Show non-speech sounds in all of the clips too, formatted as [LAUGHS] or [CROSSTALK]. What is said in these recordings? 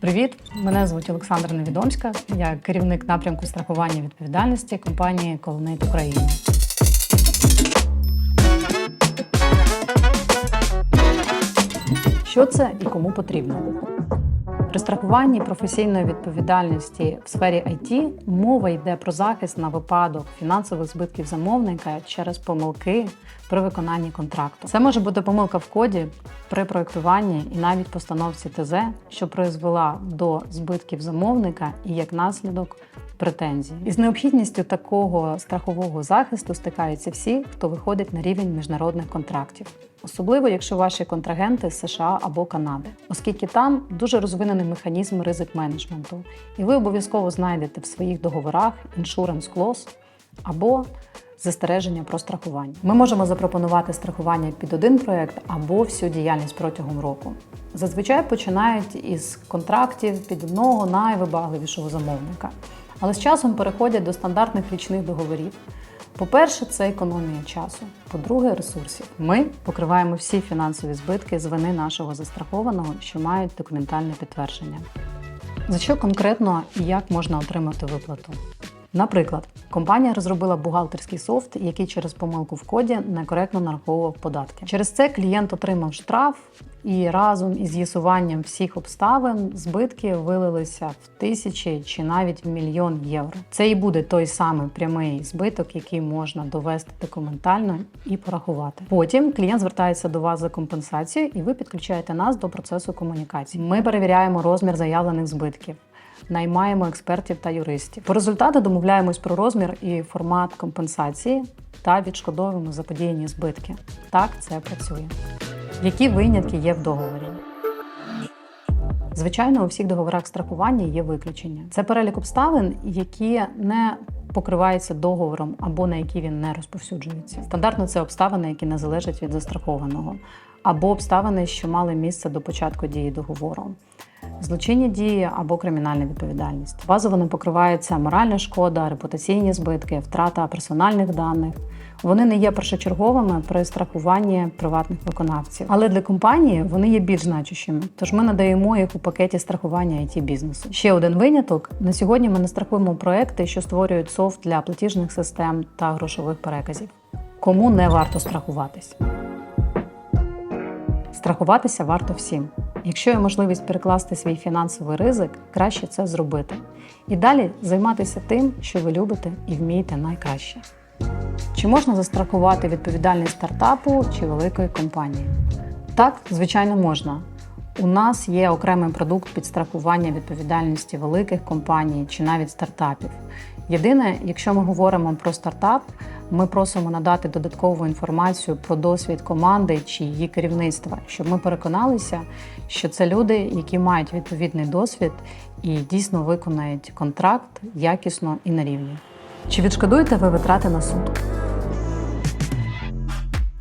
Привіт! Мене звуть Олександра Невідомська. Я керівник напрямку страхування відповідальності компанії Колонейт України. Що це і кому потрібно? При страхуванні професійної відповідальності в сфері IT мова йде про захист на випадок фінансових збитків замовника через помилки при виконанні контракту. Це може бути помилка в коді при проєктуванні і навіть постановці ТЗ, що призвела до збитків замовника і як наслідок претензій. Із необхідністю такого страхового захисту стикаються всі, хто виходить на рівень міжнародних контрактів. Особливо, якщо ваші контрагенти з США або Канади, оскільки там дуже розвинений механізм ризик менеджменту, і ви обов'язково знайдете в своїх договорах insurance clause або застереження про страхування. Ми можемо запропонувати страхування під один проект або всю діяльність протягом року. Зазвичай починають із контрактів під одного найвибагливішого замовника, але з часом переходять до стандартних річних договорів. По-перше, це економія часу. По-друге, ресурсів. Ми покриваємо всі фінансові збитки з вини нашого застрахованого, що мають документальне підтвердження. За що конкретно і як можна отримати виплату? Наприклад, компанія розробила бухгалтерський софт, який через помилку в коді некоректно нараховував податки. Через це клієнт отримав штраф, і разом із з'ясуванням всіх обставин збитки вилилися в тисячі чи навіть в мільйон євро. Це і буде той самий прямий збиток, який можна довести документально і порахувати. Потім клієнт звертається до вас за компенсацією, і ви підключаєте нас до процесу комунікації. Ми перевіряємо розмір заявлених збитків наймаємо експертів та юристів. По результату домовляємось про розмір і формат компенсації та відшкодовуємо заподіяні збитки. Так це працює. Які винятки є в договорі? Звичайно, у всіх договорах страхування є виключення. Це перелік обставин, які не покриваються договором або на які він не розповсюджується. Стандартно це обставини, які не залежать від застрахованого, або обставини, що мали місце до початку дії договору. Злочинні дії або кримінальна відповідальність. Базово не покривається моральна шкода, репутаційні збитки, втрата персональних даних. Вони не є першочерговими при страхуванні приватних виконавців, але для компанії вони є більш значущими. Тож ми надаємо їх у пакеті страхування it бізнесу. Ще один виняток: на сьогодні ми не страхуємо проекти, що створюють софт для платіжних систем та грошових переказів. Кому не варто страхуватись? Страхуватися варто всім. Якщо є можливість перекласти свій фінансовий ризик, краще це зробити. І далі займатися тим, що ви любите і вмієте найкраще. Чи можна застрахувати відповідальність стартапу чи великої компанії? Так, звичайно, можна. У нас є окремий продукт під страхування відповідальності великих компаній чи навіть стартапів. Єдине, якщо ми говоримо про стартап, ми просимо надати додаткову інформацію про досвід команди чи її керівництва, щоб ми переконалися, що це люди, які мають відповідний досвід і дійсно виконають контракт якісно і на рівні. Чи відшкодуєте ви витрати на суд?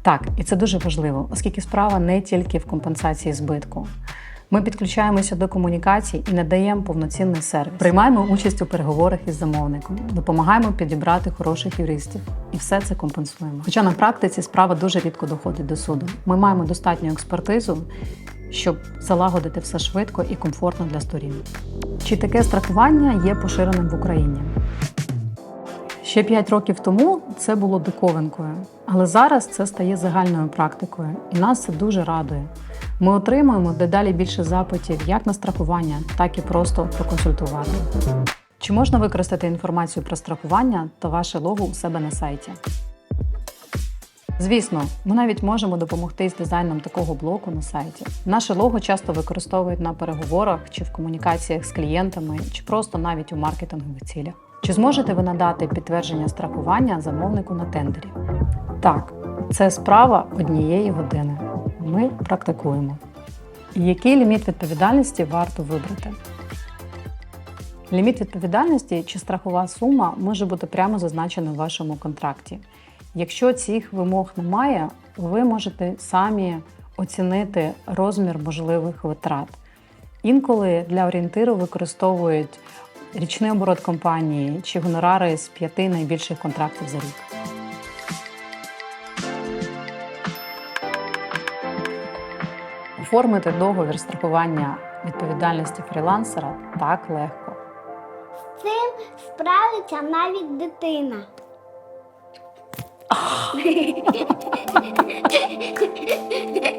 Так, і це дуже важливо, оскільки справа не тільки в компенсації збитку. Ми підключаємося до комунікацій і надаємо повноцінний сервіс. Приймаємо участь у переговорах із замовником, допомагаємо підібрати хороших юристів і все це компенсуємо. Хоча на практиці справа дуже рідко доходить до суду. Ми маємо достатню експертизу, щоб залагодити все швидко і комфортно для сторін. Чи таке страхування є поширеним в Україні? Ще 5 років тому це було диковинкою, але зараз це стає загальною практикою, і нас це дуже радує. Ми отримуємо дедалі більше запитів як на страхування, так і просто проконсультувати. Чи можна використати інформацію про страхування та ваше лого у себе на сайті? Звісно, ми навіть можемо допомогти з дизайном такого блоку на сайті. Наше лого часто використовують на переговорах чи в комунікаціях з клієнтами, чи просто навіть у маркетингових цілях. Чи зможете ви надати підтвердження страхування замовнику на тендері? Так, це справа однієї години. Ми практикуємо. І який ліміт відповідальності варто вибрати? Ліміт відповідальності чи страхова сума може бути прямо зазначена в вашому контракті. Якщо цих вимог немає, ви можете самі оцінити розмір можливих витрат. Інколи для орієнтиру використовують річний оборот компанії чи гонорари з п'яти найбільших контрактів за рік. Оформити договір страхування відповідальності фрілансера так легко. З цим справиться навіть дитина. [LAUGHS]